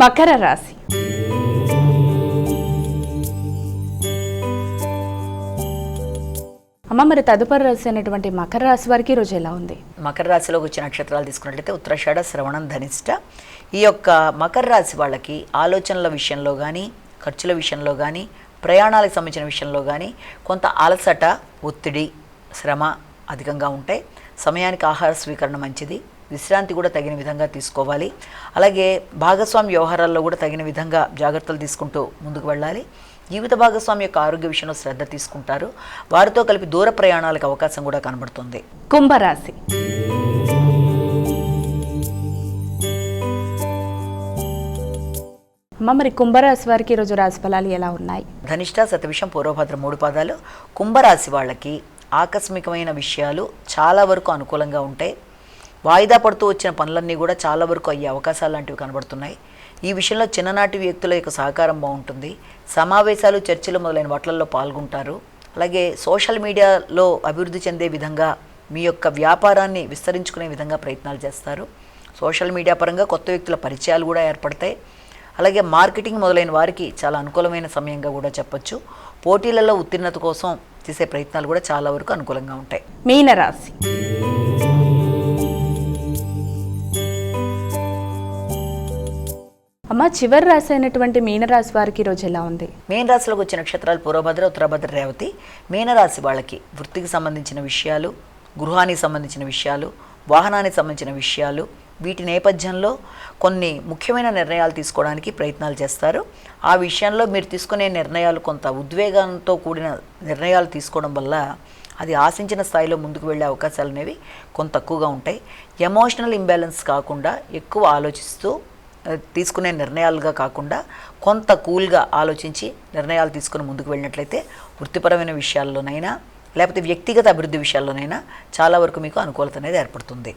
మకర రాశి. అమ్మ మరి తదుపరి రాశి అయినటువంటి మకర రాశి వారికి ఈరోజు రోజు ఎలా ఉంది? మకర రాశిలోకి వచ్చిన నక్షత్రాలు తీసుకున్నట్లయితే ఉత్తరాషాఢ శ్రవణం ధనిష్ట. ఈ యొక్క మకర రాశి వాళ్ళకి ఆలోచనల విషయంలో కానీ ఖర్చుల విషయంలో కానీ ప్రయాణాలకు సంబంధించిన విషయంలో కానీ కొంత అలసట ఒత్తిడి శ్రమ అధికంగా ఉంటాయి. సమయానికి ఆహార స్వీకరణ మంచిది. విశ్రాంతి కూడా తగిన విధంగా తీసుకోవాలి. అలాగే భాగస్వామి వ్యవహారాల్లో కూడా తగిన విధంగా జాగ్రత్తలు తీసుకుంటూ ముందుకు వెళ్ళాలి. జీవిత భాగస్వామి యొక్క ఆరోగ్య విషయంలో శ్రద్ధ తీసుకుంటారు. వారితో కలిపి దూర ప్రయాణాలకు అవకాశం కూడా కనబడుతుంది. కుంభరాశి. అమ్మ మరి కుంభరాశి వారికి ఈరోజు రాశి ఫలాలు ఎలా ఉన్నాయి? ధనిష్ట శతవిషం పూర్వభద్ర మూడు పాదాలు. కుంభరాశి వాళ్ళకి ఆకస్మికమైన విషయాలు చాలా వరకు అనుకూలంగా ఉంటాయి. వాయిదా పడుతూ వచ్చిన పనులన్నీ కూడా చాలా వరకు అయ్యే అవకాశాలు లాంటివి కనబడుతున్నాయి. ఈ విషయంలో చిన్ననాటి వ్యక్తుల యొక్క సహకారం బాగుంటుంది. సమావేశాలు చర్చలు మొదలైన వాటిల్లో పాల్గొంటారు. అలాగే సోషల్ మీడియాలో అభివృద్ధి చెందే విధంగా మీ యొక్క వ్యాపారాన్ని విస్తరించుకునే విధంగా ప్రయత్నాలు చేస్తారు. సోషల్ మీడియా పరంగా కొత్త వ్యక్తుల పరిచయాలు కూడా ఏర్పడతాయి. అలాగే మార్కెటింగ్ మొదలైన వారికి చాలా అనుకూలమైన సమయంగా కూడా చెప్పొచ్చు. పోటీలలో ఉత్తీర్ణత కోసం చేసే ప్రయత్నాలు కూడా చాలా వరకు అనుకూలంగా ఉంటాయి. మీనరాశి. అమ్మ చివరి రాశి అయినటువంటి మీనరాశి వారికి ఈరోజు ఎలా ఉంది? మీనరాశిలోకి వచ్చిన నక్షత్రాలు పూర్వభద్ర ఉత్తరభద్ర రేవతి. మీనరాశి వాళ్ళకి వృత్తికి సంబంధించిన విషయాలు గృహానికి సంబంధించిన విషయాలు వాహనానికి సంబంధించిన విషయాలు వీటి నేపథ్యంలో కొన్ని ముఖ్యమైన నిర్ణయాలు తీసుకోవడానికి ప్రయత్నాలు చేస్తారు. ఆ విషయంలో మీరు తీసుకునే నిర్ణయాలు కొంత ఉద్వేగంతో కూడిన నిర్ణయాలు తీసుకోవడం వల్ల అది ఆశించిన స్థాయిలో ముందుకు వెళ్ళే అవకాశాలు అనేవి కొంత తక్కువగా ఉంటాయి. ఎమోషనల్ ఇంబ్యాలెన్స్ కాకుండా ఎక్కువ ఆలోచిస్తూ తీసుకునే నిర్ణయాలుగా కాకుండా కొంత కూల్గా ఆలోచించి నిర్ణయాలు తీసుకుని ముందుకు వెళ్ళినట్లయితే వృత్తిపరమైన విషయాల్లోనైనా లేకపోతే వ్యక్తిగత అభివృద్ధి విషయాల్లోనైనా చాలా వరకు మీకు అనుకూలత అనేది ఏర్పడుతుంది.